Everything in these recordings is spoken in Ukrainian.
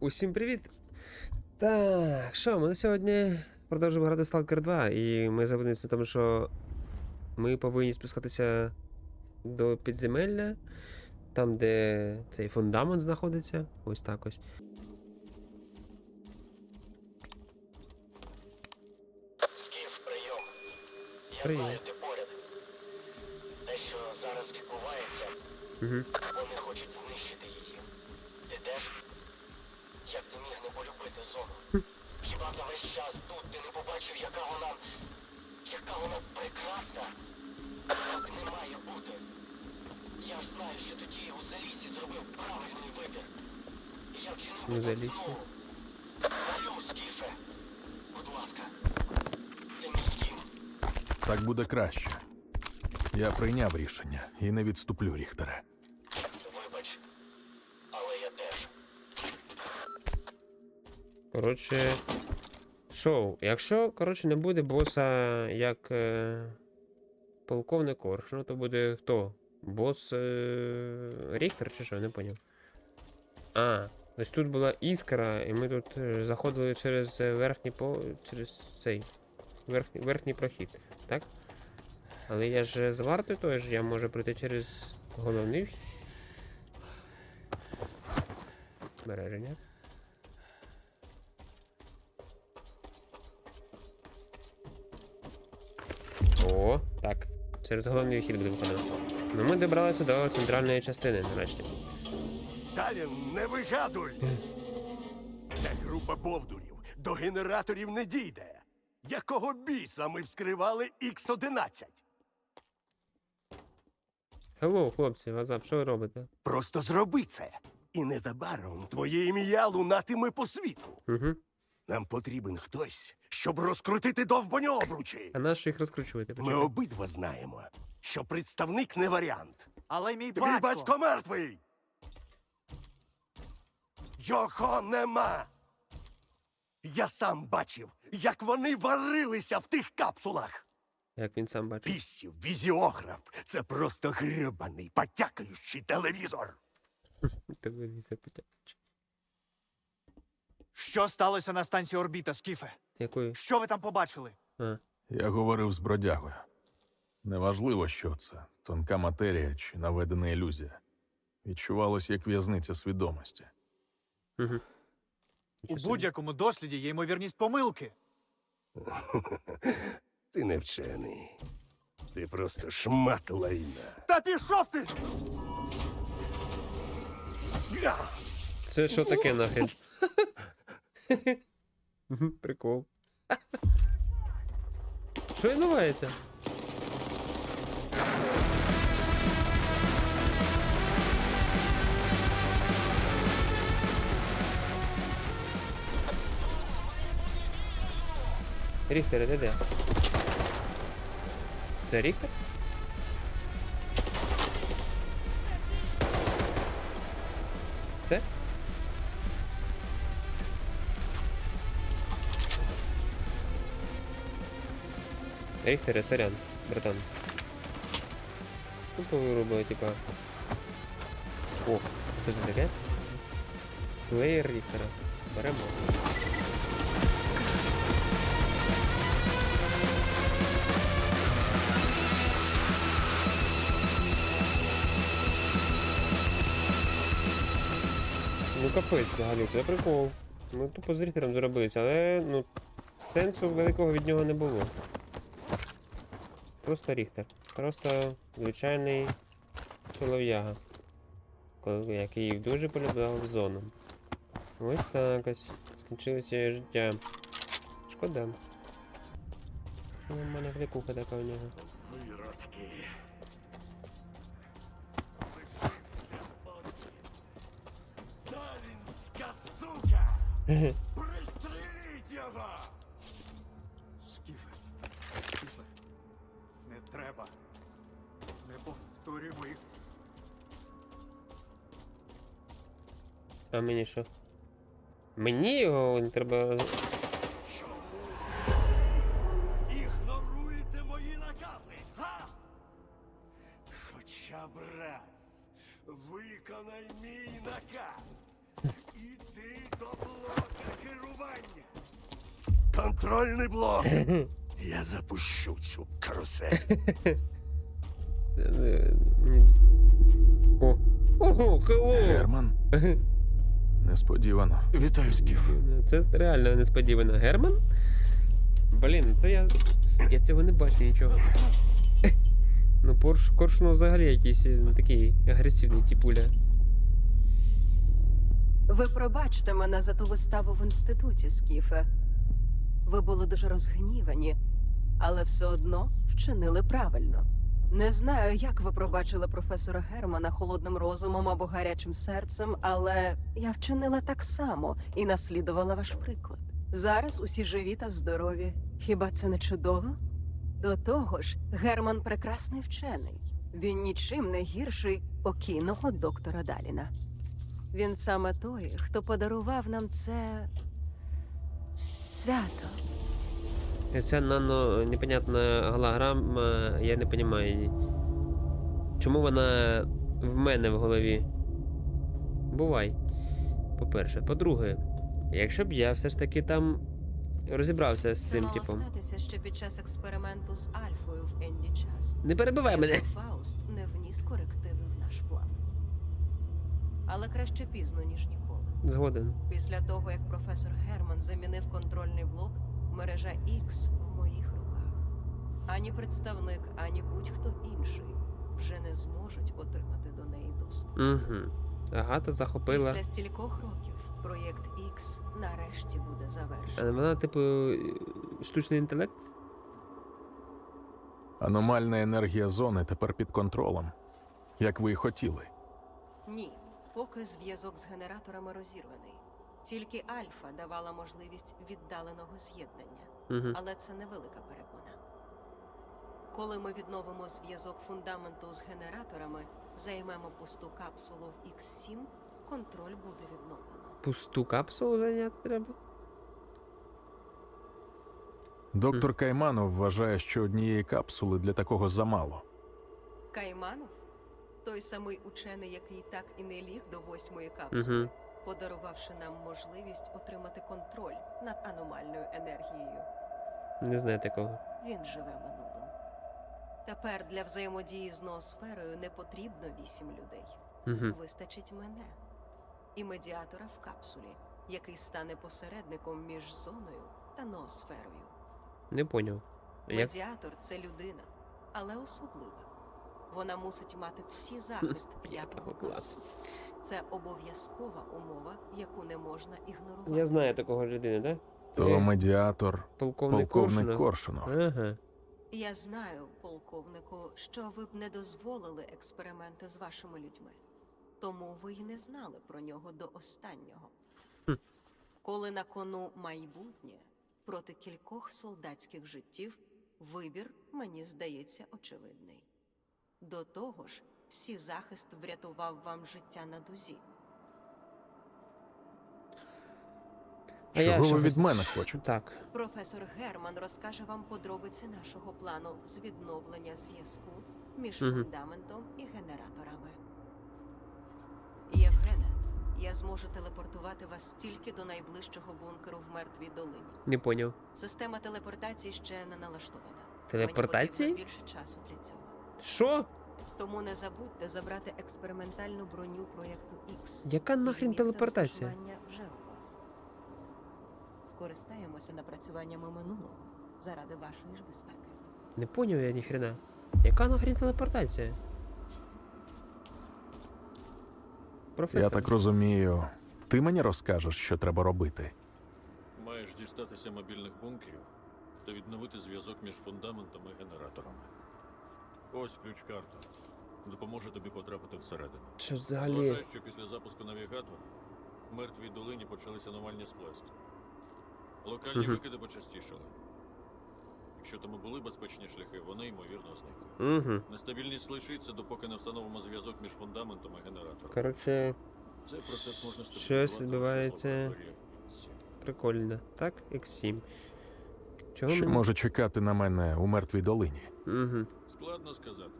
Усім привіт! Так, що, ми сьогодні продовжуємо грати Stalker 2, і ми зупинилися на тому, що ми повинні спускатися до підземелля, там, де цей фундамент знаходиться. Ось так ось. Скіф, прийом. Я Прийом. знаю, ти поряд. Те, що зараз відбувається, Угу. Побачив, яка вона. яка вона прекрасна? Так не має бути. Я ж знаю, що тоді у залісі зробив правильний вибір. І я вчинив так Залісі? знову. Молю, Скіфе. Будь ласка. Це мій дім. Так буде краще. Я прийняв рішення і не відступлю, Ріхтере. Вибач, але я теж. Коротше. Шоу. Якщо, коротше, не буде боса як е, полковник Корш, ну то буде хто? Бос е, Ріхтер чи що, не поняв. А, ось тут була іскра, і ми тут е, заходили через е, верхній по. через цей. Верхній, верхній прохід, так? Але я ж з варти тож, я можу пройти через головний. Збереження. Через головний вхід буде виконано. Ну ми добралися до центральної частини, нарешті. Далі не вигадуй! Ця група бовдурів до генераторів не дійде. Якого біса ми вскривали Х-11? Хеллоу, хлопці, вазап, що ви робите? Просто зроби це. І незабаром твоє ім'я лунатиме по світу. Угу. Нам потрібен хтось, щоб розкрутити довбані обручі. А нащо їх розкручувати? Ми Почекай. обидва знаємо, що представник не варіант. Але мій Твій батько... батько мертвий. Його нема. Я сам бачив, як вони варилися в тих капсулах. Як він сам бачить. Пісів, візіограф це просто грибаний, потякаючий телевізор. Телевізор потягнуть. Що сталося на станції орбіта, Скіфе? Якою? Що ви там побачили? А, Я говорив з бродягою. Неважливо, що це тонка матерія чи наведена ілюзія. Відчувалось як в'язниця свідомості. угу. У будь-якому досліді є ймовірність помилки. Ти не вчений. Ти просто шмат лайна. Та пішов ти! Це що таке нахрен? Прикол. Що відбувається? Ріхтер, де де? Це Ріхтер? Це? Ріхтере, сорян, братан. Тупо вирубили, типа. О, що це таке? Плеєр Ріхтера. Беремо. Ну капець взагалі, це прикол. Ми тупо з Ріхтером зробилися, але ну сенсу великого від нього не було. Просто Ріхтер. Просто звичайний чолов'яга. Який дуже полюбляв зону. Ось так ось. Скінчилося її життя. Шкода. Що в мене клікуха така у нього? Виродки. Дарінська сука! Пристреліть його! Треба. Не повторюй моїх. А мені що? Мені його не треба. Ігноруєте мої накази. га? Хоча б раз. Виконай мій наказ. Іди до блока керування. Контрольний блок. Я запущу цю карусель. О! Ого, хелло! Герман, несподівано. Вітаю, Скіф. Це реально несподівано. Герман? Блін, це я. Я цього не бачу нічого. Ну, Порш, Коршунов взагалі якийсь е, такий агресивний типуля. Ви пробачте мене за ту виставу в інституті, Скіфе. Ви були дуже розгнівані, але все одно вчинили правильно. Не знаю, як ви пробачили професора Германа холодним розумом або гарячим серцем, але я вчинила так само і наслідувала ваш приклад. Зараз усі живі та здорові. Хіба це не чудово? До того ж, Герман прекрасний вчений. Він нічим не гірший покійного доктора Даліна. Він саме той, хто подарував нам це свято. Ця нано непонятна голограма, я не розумію її. Чому вона в мене в голові? Бувай. По-перше. По-друге, якщо б я все ж таки там розібрався з цим типом. статися ще під час експерименту з Альфою в Енді час. Не перебивай мене! Фауст не вніс корективи в наш план. Але краще пізно, ніж ніколи. Згоден. Після того, як професор Герман замінив контрольний блок, мережа X в моїх руках. Ані представник, ані будь-хто інший вже не зможуть отримати до неї доступ. Угу. Агата захопила. Після стількох років проєкт X нарешті буде завершений. Вона, типу, е, штучний інтелект? Аномальна енергія зони тепер під контролем, як ви й хотіли. Ні, поки зв'язок з генераторами розірваний. Тільки Альфа давала можливість віддаленого з'єднання, Угу. але це невелика перепона. Коли ми відновимо зв'язок фундаменту з генераторами, займемо пусту капсулу в X7, контроль буде відновлено. Пусту капсулу зайняти треба? Доктор Кайманов вважає, що однієї капсули для такого замало. Кайманов, той самий учений, який так і не ліг до восьмої капсули, Мгм. Подарувавши нам можливість отримати контроль над аномальною енергією. Не знаю такого. Він живе минулим. Тепер для взаємодії з ноосферою не потрібно вісім людей. Угу. Вистачить мене і медіатора в капсулі, який стане посередником між зоною та ноосферою. Не поняв. Як? Медіатор це людина, але особлива. Вона мусить мати всі захист п'ятого класу. Це обов'язкова умова, яку не можна ігнорувати. Я знаю такого людини, так? Да? То медіатор, полковник, полковник Коршунов. Коршунов. Ага. Я знаю, полковнику, що ви б не дозволили експерименти з вашими людьми. Тому ви й не знали про нього до останнього. Хм. Коли на кону майбутнє проти кількох солдатських життів, вибір, мені здається, очевидний. До того ж, всі захист врятував вам життя на дузі. А я Чого що ви від мене хочете? Так. Професор Герман розкаже вам подробиці нашого плану з відновлення зв'язку між Мгм. фундаментом і генераторами. Євгене, я зможу телепортувати вас тільки до найближчого бункеру в мертвій долині. Не поняв. Система телепортації ще не налаштована. Телепортації? Мені потрібно більше часу для цього. Що? Тому не забудьте забрати експериментальну броню проєкту X. Яка нахрін місце телепортація? розташування вже у вас. Скористаємося напрацюваннями минулого заради вашої ж безпеки. Не поняв я ніхрена. Яка нахрін телепортація? Професор. Я так розумію, ти мені розкажеш, що треба робити. Маєш дістатися мобільних бункерів та відновити зв'язок між фундаментом і генераторами. Ось ключ-карта. Допоможе тобі потрапити всередину. Що взагалі? Вважаю, що після запуску навігатора в мертвій долині почалися аномальні сплески. Локальні Мгм. викиди почастішали. Якщо там і були безпечні шляхи, вони ймовірно зникли. Угу. Нестабільність лишиться, допоки не встановимо зв'язок між фундаментом і генератором. Коротше, Цей процес можна Щось стабілізувати відбувається. лише з лабораторії X7. прикольно. Так, X7. Чого Що мені? може чекати на мене у мертвій долині? Угу. Складно сказати.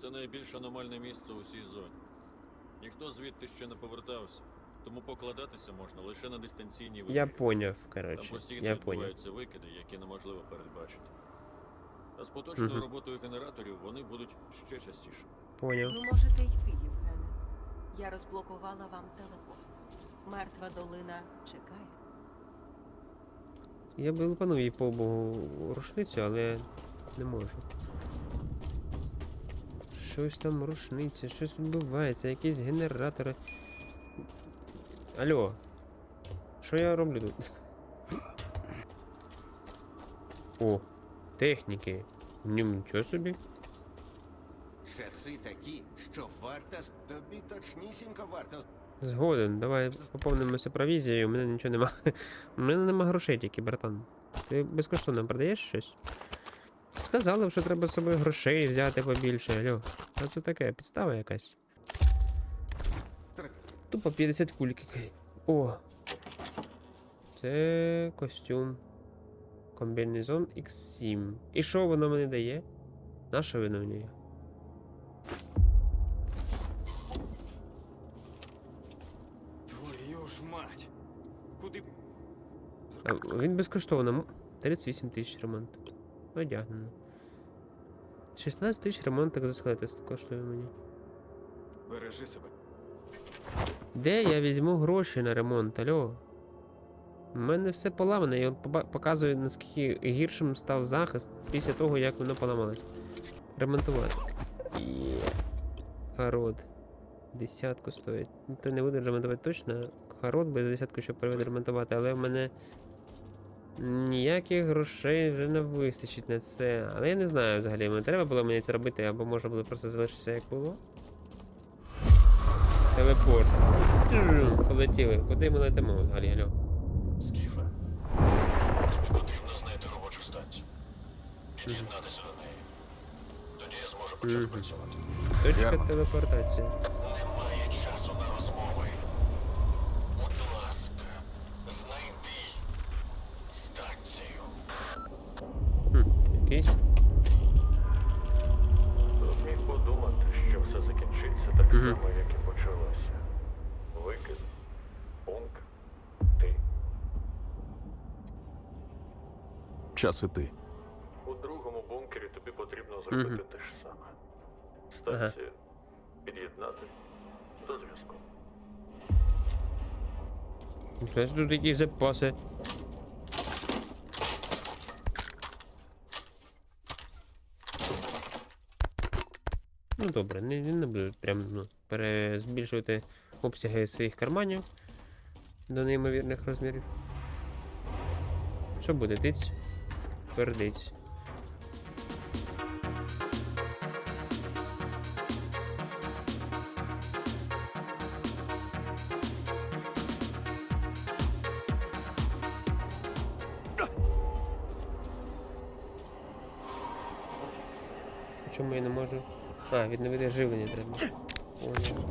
Це найбільш аномальне місце у всій зоні. Ніхто звідти ще не повертався, тому покладатися можна лише на дистанційні Я виміри. поняв, Там коротше. постійно Я поняв. відбуваються викиди, які неможливо передбачити. А з поточною Мгм. роботою генераторів вони будуть ще частіше. Поняв. Ви можете йти, Євгене. Я розблокувала вам телепорт. Мертва долина чекає. Я би лупанув їй по лбу рушницю, але не можу. Щось там рушниця, щось відбувається, якісь генератори. Алло. Що я роблю тут? О, техніки. Ні, Нічого собі. Часи такі, що варто тобі точнісінько варто Згоден, давай поповнимося провізією, у мене нічого нема. У мене нема грошей тільки, братан. Ти безкоштовно продаєш щось? Сказали, що треба з собою грошей взяти побільше, алло. А це таке, підстава якась. Тупо 50 кульки. О. Це костюм. Комбінезон X7. І що воно мені дає? На що воно мені? Твою ж мать! Куди А, він безкоштовно. 38 тисяч ремонт. Одягнено. 16 тисяч ремонт так за скелетист коштує мені. бережи себе? Де я візьму гроші на ремонт, алло? У мене все поламане, і поба- показує, наскільки гіршим став захист після того, як воно поламалось. Ремонтувати. Є. Харод. Десятку стоїть. Ну, Ти не будеш ремонтувати точно. Харод без десятку, щоб ремонтувати, але в мене ніяких грошей вже не вистачить на це. Але я не знаю взагалі, мені треба було мені це робити, або можна було просто залишитися як було. Телепорт. Полетіли. Куди ми летимо взагалі, алло? Скіфе, тобі потрібно знайти робочу станцію. Під'єднатися до неї. Тоді я зможу почати працювати. Точка телепортації. Само, як і почалося. Викид, пункт, ти. Час іти. У другому бункері тобі потрібно зробити Мгм. те ж саме. Станцію під'єднати до зв'язку. Щось тут якісь запаси. Добре, не, не буду прям ну, перезбільшувати обсяги своїх карманів до неймовірних розмірів. Що буде, тиць? Пердиць. Чому я не можу? А, відновити живлення треба. Понял.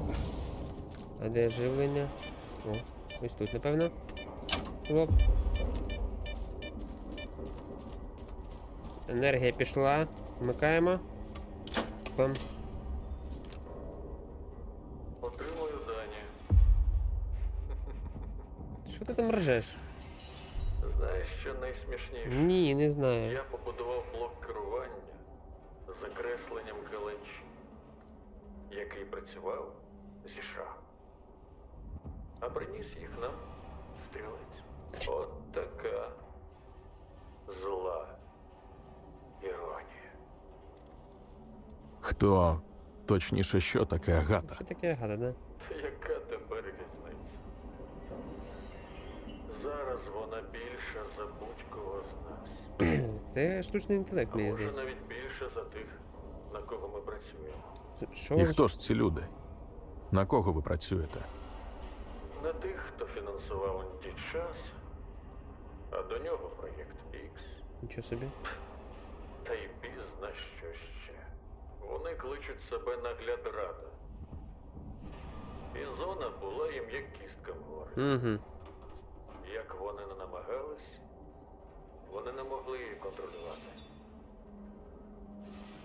А де живлення? О, ось тут, напевно. Хлоп. Енергія пішла. Вмикаємо. Пам. Отримую дані. Що ти там ржеш? Знаєш, що найсмішніше? Ні, не знаю. Я побудував який працював зі шахом. А приніс їх нам стрілець. От така зла іронія. Хто, точніше, що таке агата? Що таке гада, да? Та яка тепер різниця? Зараз вона більша за будь-кого з нас. Це штучний інтелект, А мені може здається. навіть Що І ви- хто ж ці люди? На кого ви працюєте? На тих, хто фінансував час, а до нього проєкт X, Нічого собі. та й пізна що ще. Вони кличуть себе наглядрада. І зона була їм як кістка в горлі. Угу. Як вони не намагались, вони не могли її контролювати.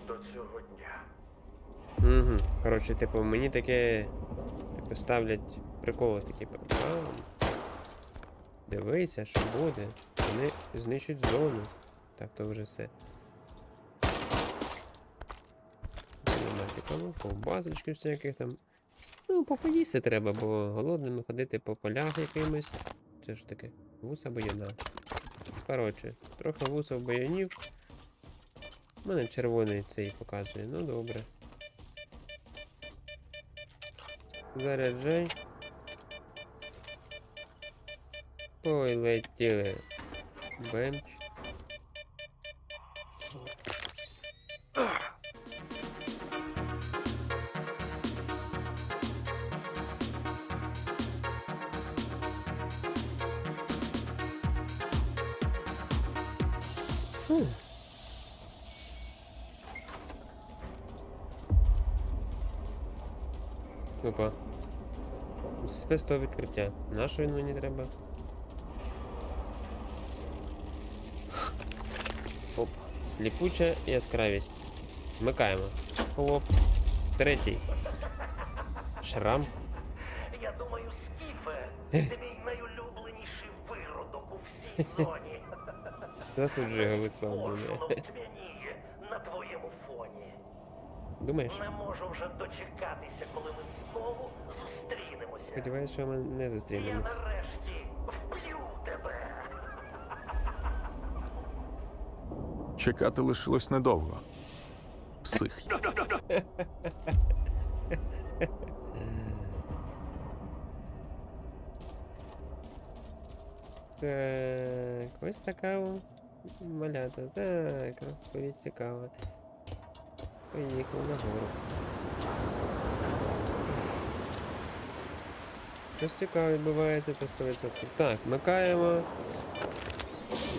До цього дня. Угу. Коротше, типу, мені таке. Типу, ставлять приколи такі. А, дивися, що буде. Вони знищують зону. Так, то вже все. Нема ковбасочки всяких там. Ну, попоїсти треба, бо голодними ходити по полях якимось. Це ж таке, вуса баяна. Коротше, трохи вусов баянів. У мене червоний цей показує, ну добре. Заряджай. Полетіли. Бемч. Спец того відкриття. На що він мені треба? Оп. Сліпуча яскравість. Вмикаємо. Хлоп. Третій. Шрам. Я думаю, Скіфе, мій найулюбленіший виродок у всій зоні. Думаю. воно тьмяніє на твоєму фоні. Думаєш? Не можу Сподіваюсь, що ми не Я зустрінемось. нарешті вб'ю тебе. Чекати лишилось недовго. Псих. Так, ось така о малята. Так, розповідь цікава. Поїхав нагору. Щось цікаве відбувається по 100%. Так, вмикаємо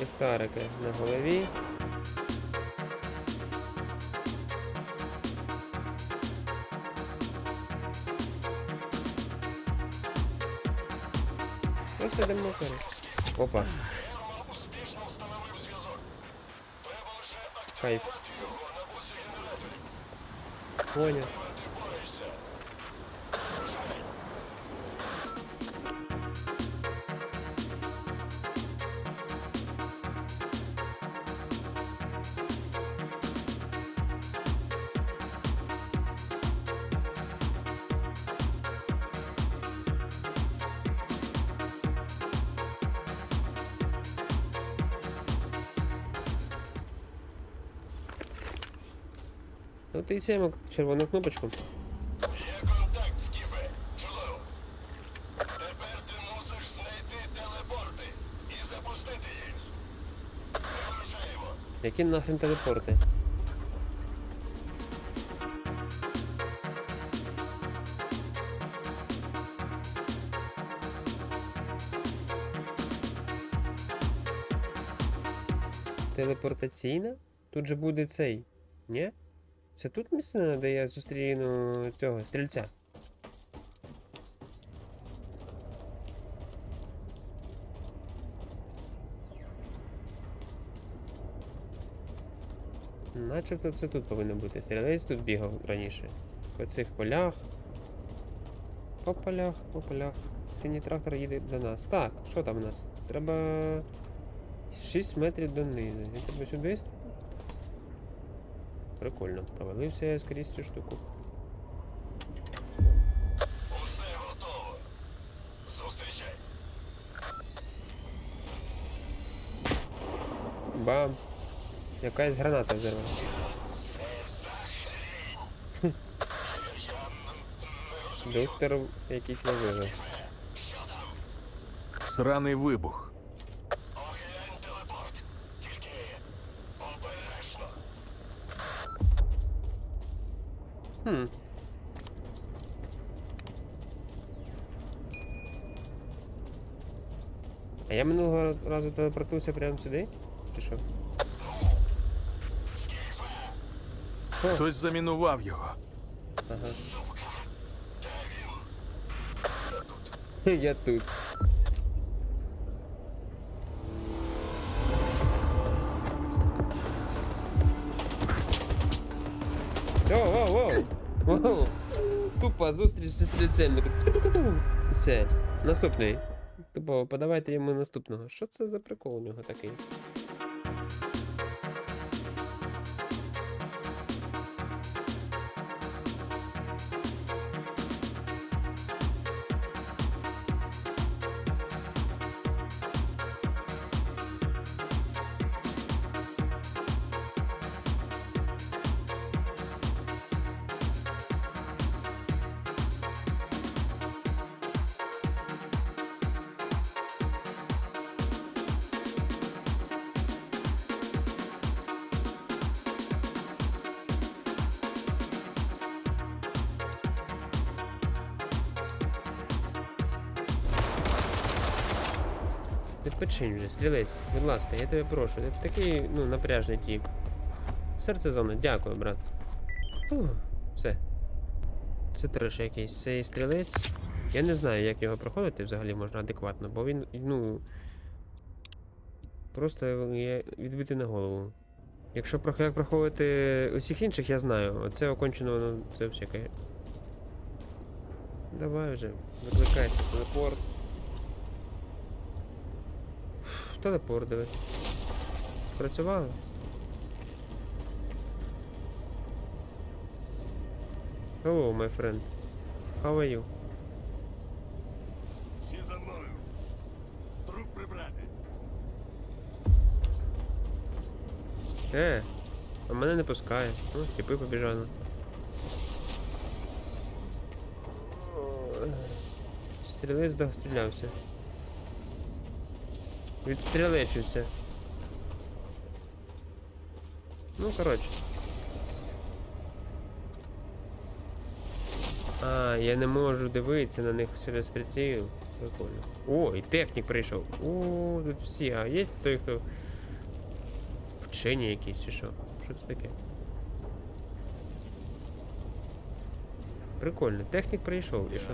ліхтарики на голові. Просто йдемо вперед. Опа. Кайф. Понял. От і сємо червону кнопочку. Є контакт, Скіфе. Чудово. Тепер ти мусиш знайти телепорти і запустити їх. Які нахрен телепорти? Телепортаційна? Тут же буде цей. Ні? Це тут місце, де я зустріну цього стрільця. Начебто це тут повинно бути. Стрілець тут бігав раніше. По цих полях. По полях, по полях. Синій трактор їде до нас. Так, що там у нас? Треба 6 метрів донизу. Він тебе сюди. Прикольно. Провалився я скрізь цю штуку. Усе готово. Зустрічай. Бам! Якась граната взорвала. Доктор якийсь вивезив. Сраний вибух. Оглянь телепорт. Тільки обережно. Хм. А я минулого разу телепортувався прямо сюди? Чи що? Що? Хтось замінував його. Ага. Я тут. Воу, воу, воу. Воу. Тупо зустріч зі стрільцем. Все, наступний. Типу, подавайте йому наступного. Що це за прикол у нього такий? Відпочинь вже, стрілець, будь ласка, я тебе прошу. Ти такий, ну, напряжний тіп. Серце зони, дякую, брат. Фух, все. Це треш якийсь. Цей стрілець. Я не знаю, як його проходити взагалі можна адекватно, бо він, ну. Просто є відбитий на голову. Якщо як проходити усіх інших, я знаю. Оце окончено, ну, це всяке. Давай вже, викликайте телепорт. Телепорт диви. Спрацювало? Hello, my friend. How are you? Всі за мною. Труп прибрати. Е, а мене не пускає. Ну, тіпи побіжали. Стрілець дострілявся. Відстрілечився. Ну, коротше. А, я не можу дивитися на них через приціл. Прикольно. О, і технік прийшов. О, тут всі. А є той, хто Вчені якісь чи що? Що це таке? Прикольно, технік прийшов і що?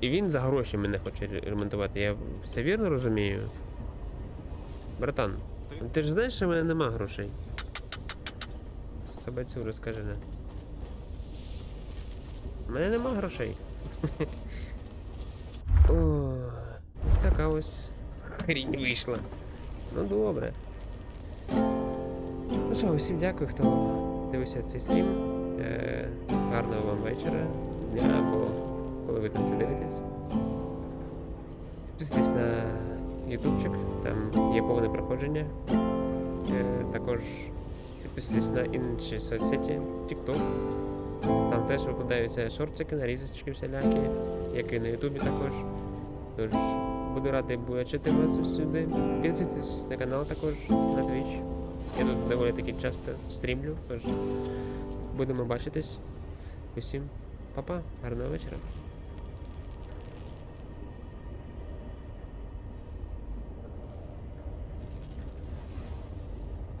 І він за гроші мене хоче ремонтувати. Я все вірно розумію? Братан, ти ж знаєш, що в мене нема грошей. Собацю розкажи не. У мене нема грошей. О, ось така ось хрінь вийшла. Ну добре. Ну що, усім дякую, хто дивився цей стрім. Е, гарного вам вечора, дня або коли ви там це дивитесь. Підписуйтесь на ютубчик, там є повне проходження. Е, також підписуйтесь на інші соцсеті, TikTok. Там теж викладаються шортики, нарізочки всілякі, як і на ютубі також. Тож Буду радий бачити вас сюди. Підписуйтесь на канал також на Twitch. Я тут доволі таки часто стрімлю, тож будемо бачитись. Усім па-па, гарного вечора.